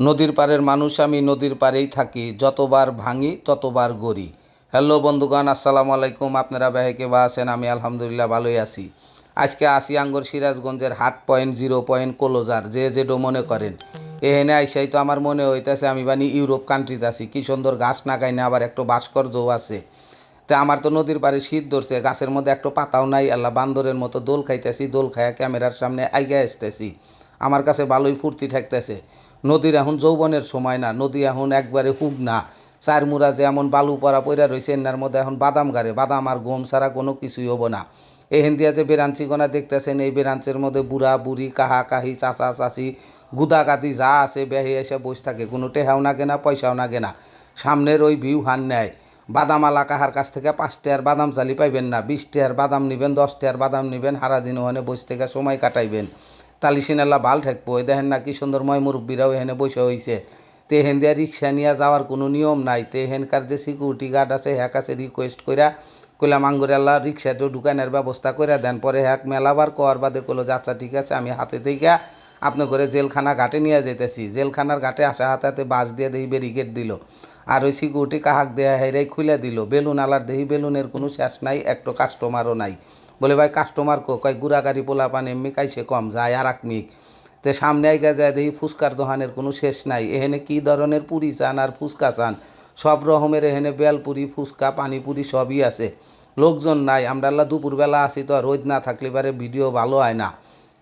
নদীর পাড়ের মানুষ, আমি নদীর পাড়েই থাকি। যতবার ভাঙি, ততবার গড়ি। হ্যালো বন্ধুগণ, আসসালামু আলাইকুম। আপনারা ব্যাহেকে বা আছেন? আমি আলহামদুলিল্লাহ ভালোই আছি। আজকে আসি আঙ্গর সিরাজগঞ্জের হাট পয়েন্ট, জিরো পয়েন্ট কোলোজার, যে যেটো মনে করেন। এখানে আইসাই তো আমার মনে হইতেছে, আমি বানি ইউরোপ কান্ট্রিতে আছি। কি সুন্দর গাছ না গাইনে, আবার একটু ভাস্কর্যও আছে। তা আমার তো নদীর পাড়ে শীত ধরছে, গাছের মধ্যে একটা পাতাও নাই। আল্লাহ বান্দরের মতো দোল খাইতেছি, দোল খাইয়া ক্যামেরার সামনে আইগা আসতেছি। আমার কাছে ভালোই ফুর্তি ঠেকতেছে। নদীর এখন যৌবনের সময় না, নদী এখন একবারে হুক না। চার মুরা যে এমন বালু পরা পইরা রয়েছে এনার মধ্যে এখন বাদাম গাড়ে, বাদাম আর গম ছাড়া কোনো কিছুই হব না। এহেন দিয়া যে বেরাঞ্চি গোনা দেখতেছেন, এই বেরাঞ্চের মধ্যে বুড়া, বুড়ি, কাহা, কাহি, চাচা, চাচি, গুদা, গাদি যা আছে বেহে এসে বসে থাকে, কোনো টেহাও না কেনা পয়সাও না। কেনা সামনের ওই ভিউ হান নেয়। বাদাম আলা কাহার কাছ থেকে পাঁচ টিয়ার বাদাম চালি পাইবেন না বিশ টিয়ার বাদাম নিবেন টিয়ার বাদাম নিবেন সারাদিন ওখানে বসে থেকে সময় কাটাইবেন। তালিসিনাল্লা ভালো ঠেকবো ওই দেখেন না কি মুরব্বীরাও এখানে বসে হয়েছে তে হেন দিয়া রিক্সা নিয়ে যাওয়ার কোনো নিয়ম নাই। তে হেনকার যে সিকিউরিটি গার্ড আছে হ্যাঁ কাছে রিকোয়েস্ট কইরা কইলাম, আঙ্গুরে আল্লাহ রিক্সাতে ঢুকানোর ব্যবস্থা করে দেন। পরে হ্যাক মেলাবার কর বাদে কইলো আচ্ছা ঠিক আছে, আমি হাতে থেকে আপনি করে জেলখানা ঘাটে নিয়ে যেতেছি জেলখানার ঘাটে আসা হাতে হাতে বাস দিয়ে দেহি ব্যারিকেড দিল। আর ওই সিকিউরিটি কাহাক দেয়া হেরাই খুলে দিল। বেলুন আলার দেহি বেলুনের কোনো শেষ নাই, একটো কাস্টমারও নাই। বলে, ভাই কাস্টমার কো, কয় গুড়াগাড়ি পোলা পান, এমনি কাইছে কম, যায় আর এক মিক। তে সামনে আইগা যায় দেখি ফুচকার দোহানের কোনো শেষ নাই। এখানে কি ধরনের পুরি চান আর ফুচকা চান? সব রকমের এখানে বেলপুরি, ফুচকা, পানিপুরি সবই আছে। লোকজন নাই, আমরা আল্লাহ দুপুরবেলা আসি তো রোদ না থাকলে পারে ভিডিও ভালো হয় না।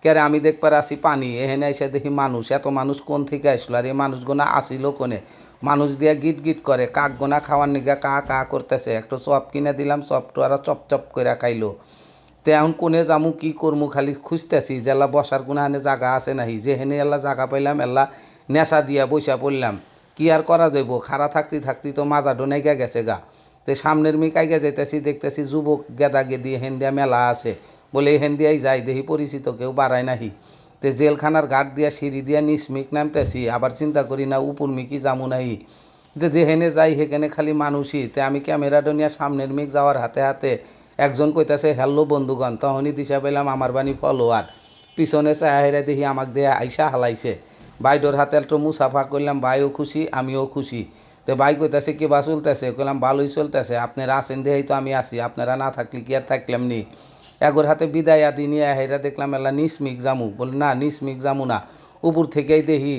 কেরে, আমি দেখবার আসি পানি। এখানে এসে দেখি মানুষ, এত মানুষ কোন থেকে আসলো? আর এই মানুষগুনা আসিল কোনে? মানুষ দিয়া গিট গিট করে কাক গোনা খাওয়ার নিগা কা কা করতেছে। একটু চপ কিনে দিলাম, চপটো আর চপ চপ করে খাইলো। তে এখন কোনে যামু, কি করমু, খালি খুঁজতেছি যে এলা বসার কোনো হানে জায়গা আছে নাহি। যে হেনে এলা জায়গা পাইলাম এলা নেশা দিয়া বৈশা পড়লাম। কি আর করা যাইব? খাড়া থাকতে থাকতে তো মাজা ডোনাইকা গেছে গা। তে সামনের মি কাইগা যাইতেছি, দেখতেছি যুবক গেদা গেদি হেন্দিয়া মেলা আছে। বলে হেন্দিয়াই যাই দেখি পরিচিত কেউ বাড়ায় নাহি। তে জেলখানার ঘাট দিয়া সিঁড়ি দিয়া নিচমিক নামতেছি, আবার চিন্তা করি, না, উপর মিকি যামু নাহি। যে যেহেনে যাই, সেখানে খালি মানুষই। তে আমি ক্যামেরা ডনিয়া সামনের মিক যাওয়ার হাতে হাতে একজন কইতাছে, হ্যালো বন্ধুগণ তখনই দিশা পেলাম আমার বাণী ফলোয়ার। পিছনে চাহেরা দেখি আমাক দিয়ে আইসা হালাইছে। বাইডোর হাতে একটু মুসাফা করলাম বাইও খুশি, আমিও খুশি। তো বাই কইতাছে, কি বা চলতেছে? কইলাম, ভালোই চলতেছে, আপনারা আছেন দেহেই তো আমি আছি, আপনারা না থাকলে কি আর থাকলাম নি? এগোর হাতে বিদায় আদি নিয়ে হেরা দেখলাম, এলা নিসমিক জামু। বল না নিসমিক জামু না, উপর থেকেই দেখি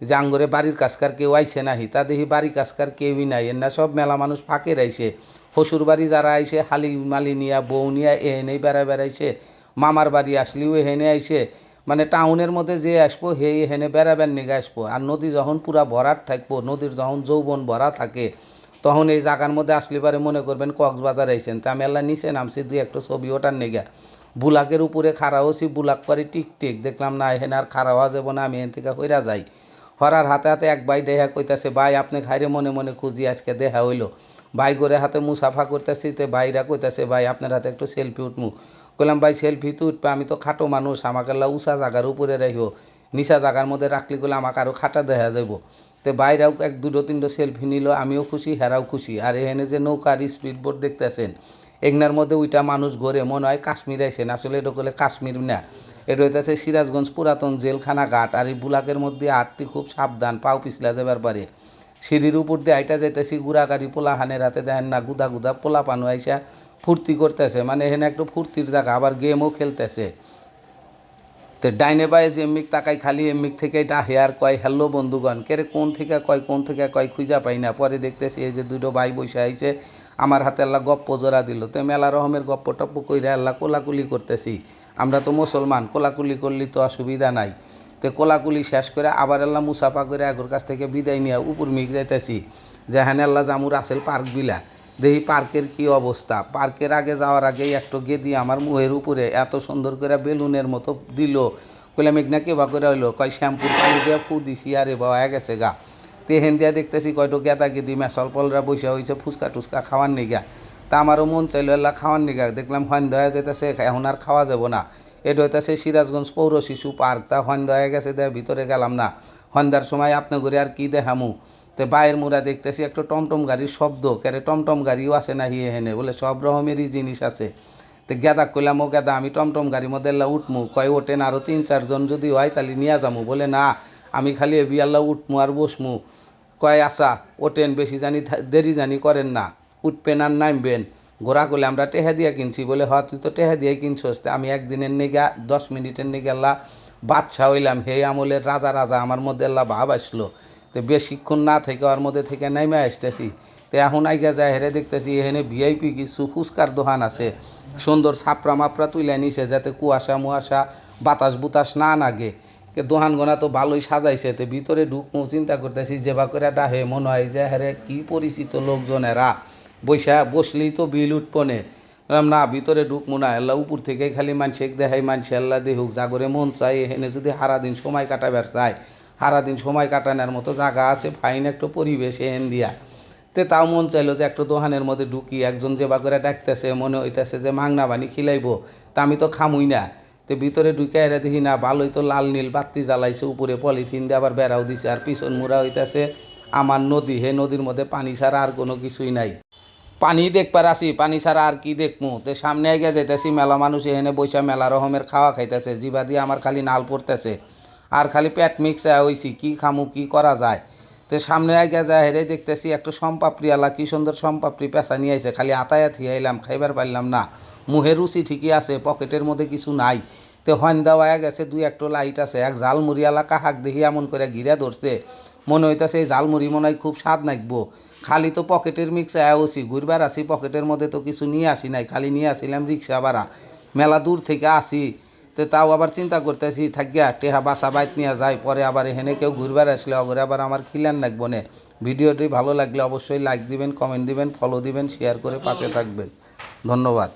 যে আঙ্গরে বাড়ির কাজকার কেউ আইসে নাহি, তা দেখি বাড়ির কাজকার কেউই নাই। এর না সব মেলা মানুষ ফাঁকে রাইছে। শ্বশুর বাড়ি যারা আইসে হালি মালি নিয়া, বউ নিয়া এহেনেই বেড়ায় বেড়াইছে। মামার বাড়ি আসলেও এহেনে আইসে মানে টাউনের মধ্যে যে আসব হে এহেনে বেড়াবেন নিগে আসব। আর নদী যখন পুরা ভরাট থাকব, নদীর যখন যৌবন ভরা থাকে, তখন এই জায়গার মধ্যে আসলে পারে মনে করবেন কক্সবাজার আইসেন তা মেলা নিচে নামছি, দুই একটা ছবি ওটার নেগা। বুলাকের উপরে খাড়া হচ্ছি বুলাক পারি টিক টিক। দেখলাম না এখানে আর খাড়া হওয়া যাব না, আমি এখান থেকে হইরা যাই। হরার হাতে হাতে এক বাই দেহা কইতাছে, ভাই, আপনি খাইরে মনে মনে খুঁজি, আজকে দেখা হইল। ভাই করে হাতে মুসাফা করতেছি, তে ভাইরা কইতাছে, ভাই, আপনার হাতে একটু সেলফি উঠমু। কইলাম, ভাই সেলফি তো উঠবে, আমি তো খাটো মানুষ, আমাকে উঁচা জায়গার উপরে রাখিও নিচা জায়গার মধ্যে রাখলি গেলে আমাকে আরও খাটা দেখা যাইব। তো বাইরাও এক দুটো তিনটো সেলফি নিল, আমিও খুশি, হেরাও খুশি। আর এখানে যে নৌকার স্পিড বোট দেখতেছেন এগনার মধ্যে ওইটা মানুষ ঘরে, মনে হয় কাশ্মীর আইসেন আসলে এটা করলে কাশ্মীর না। এটা হইতেছে সিরাজগঞ্জ পুরাতন জেলখানা ঘাট আর এই বুলাকের মধ্যে আটটি খুব সাবধান, পাও পিছলা যাবার পারে। সিঁড়ির উপর দিয়ে আইটা যাইতেছি, গুড়াগাড়ি পোলা হানের হাতে দেখেন না, গুদা গুদা পোলা পানো আইসা ফুর্তি করতেছে। মানে এখানে একটু ফুর্তির জায়গা, আবার গেমও খেলতেছে। তো ডাইনে বায়ে যে তাকাই, খালি এমনিক থেকে এটা হেয়ার কয়, হ্যালো বন্ধুগণ কেরে কোন থেকে কয়, কোন থেকে কয় খুঁজা পাই না? পরে দেখতেছি এই যে দুটো ভাই বসে আইছে আমার হাতে আল্লাহ গপ্প জোড়া দিল। তো মেলা রকমের গপ্প টপ্প কইরা আল্লাহ কোলাকুলি করতেছি। আমরা তো মুসলমান, কোলাকুলি করলে তো অসুবিধা নাই। তো কোলাকুলি শেষ করে আবার আল্লাহ মুসাফা করে আগর কাছ থেকে বিদায় নিয়ে উপর মিক যাইতেছি। যেখানে আল্লাহ জামুর আসেল পার্ক বিলা। দেখি পার্কের কি অবস্থা? পার্কের আগে যাওয়ার আগেই একটু গেদি আমার মুহের উপরে এত সুন্দর করে বেলুনের মতো দিল। কইলাম মেঘনা কেবা করে হইল কয়, শ্যাম্পুর পানি দিয়ে ফু দিছি। আরে বাবা গেছে গা। তেহেন দিয়া দেখতেছি কয়টো গেদা গেদি মেসল পলরা বসে হয়েছে ফুচকা টুচকা খাওয়ার নিগা। তা আমারও মন চাইল, এল্লা খাওয়ার নিগা। দেখলাম হন্দ যেতেছে এখন আর খাওয়া যাব না। এটা হইতেছে সিরাজগঞ্জ পৌর শিশু পার্ক। তা হন্দ হয়ে গেছে দেয় ভিতরে গেলাম না। সন্ধ্যার সময় আপনি ঘুরে আর কি দেখামু? তো বাইরের মুড়া দেখতেছি একটা টমটম গাড়ির শব্দ। কেরে টমটম গাড়িও আছে না হিয়ে হেনে বলে, সব রকমেরই জিনিস আছে। তো গেদা কইলাম, ও গেদা, আমি টমটম গাড়ির মধ্যে উঠমু। কয়, ওঠেন আরও তিন চারজন যদি হয় তাহলে নিয়ে যামু। বলে, না, আমি খালি এবি আল্লাহ উঠমু আর বসমু। কয় আসা ওটেন বেশি জানি দেরি জানি করেন না, উঠবেন আর নামবেন। ঘোরা করলে আমরা টেহা দিয়ে কিনছি। বলে হ তুই তো টেহা দিয়ে কিনছস। আমি একদিনের নেগা, দশ মিনিটের নেগে আল্লাহ বাচ্চা হইলাম। হে আমলের রাজা রাজা, আমার মধ্যে আল্লাহ ভাব আসলো। তো বেশিক্ষণ না থেকে ওর মধ্যে থেকে নেমে আসতেছি। তো এখন আইগা যায়, হেরে দেখতেছি এখানে ভিআইপি কিছু ফুচকার দোকান আছে। সুন্দর ছাপড়া মাপড়া তুলে নিছে যাতে কুয়াশা মুয়াশা বাতাস বুতাস না নাগে। কে দোকান গোনা তো ভালোই সাজাইছে, তো ভিতরে ঢুকমু, চিন্তা করতেছি যেবা করে ডাহে, মনে হয় যে হ্যারে কি পরিচিত লোকজন এরা বৈশা বসলেই তো বিল উঠপনে। না, ভিতরে ঢুকমু না, আল্লাহ উপর থেকে খালি মানুষে দেখাই মানুষে আল্লাহ দেহুক জাগরে মন চাই এখানে যদি সারাদিন সময় কাটাবার চায়, সারাদিন সময় কাটানোর মতো জায়গা আছে, ফাইন একটা পরিবেশ এহেন দিয়া। তে তাও মন চাইলো যে, একটা দোকানের মধ্যে ঢুকি, একজন যে করে ডাকতেছে, মনে হইতেছে যে, মাংনা বানি খিলাইবো, তা আমি তো খামুই না। তো ভিতরে ঢুকে এরা দেখি, না, ভালোই তো লাল নীল বাতি জ্বালাইছে, উপরে পলিথিন দিয়ে আবার বেড়াও দিছে, আর পিছন মুড়া হইতেছে আমার নদী। হে নদীর মধ্যে পানি ছাড়া আর কোনো কিছুই নাই। পানি দেখবার আসি, পানি ছাড়া আর কি দেখমু? তো সামনে আগে যাইতেছি, মেলা মানুষ এখানে বৈশা মেলা রকমের খাওয়া খাইতেছে, জিবা দিয়ে আমার খালি নাল পড়তেছে, আর খালি পেট মিক্স হইছি, কি খামু, কি করা যায়? তো সামনে আগে যায়, হেরে দেখতেছি একটা সম্পাপড়ি আলা, কি সুন্দর সম্পাপড়ি পেঁচা নিয়ে আইছে, খালি আতায়াত আইলাম খাইবার পারলাম না। মুহের রুচি ঠিকই আছে পকেটের মধ্যে কিছু নাই। তো হন দেওয়া গেছে, দুই একটা লাইট আছে। এক জালমুড়ি আলা কাহাক দেখি এমন করে ঘিরে ধরছে মনে হইতাছে, এই জালমুড়ি মনে হয় খুব স্বাদ নাকবো খালি তো পকেটের মিক্স আছি ঘুরবার আসি পকেটের মধ্যে তো কিছু নিয়ে আসি নাই। খালি নিয়ে আসিলাম রিক্সা ভাড়া। মেলা দূর থেকে আসি। তো তাও আবার চিন্তা করতেছি থাকিয়া টেহা বাসা বাইত নিয়ে যায়, পরে আবার এখানে কেউ ঘুরবার আসলে, অগরে আবার আমার খিলান লাগবো না। ভিডিওটি ভালো লাগলে অবশ্যই লাইক দিবেন কমেন্ট দিবেন ফলো দিবেন শেয়ার করে পাশে থাকবেন। ধন্যবাদ।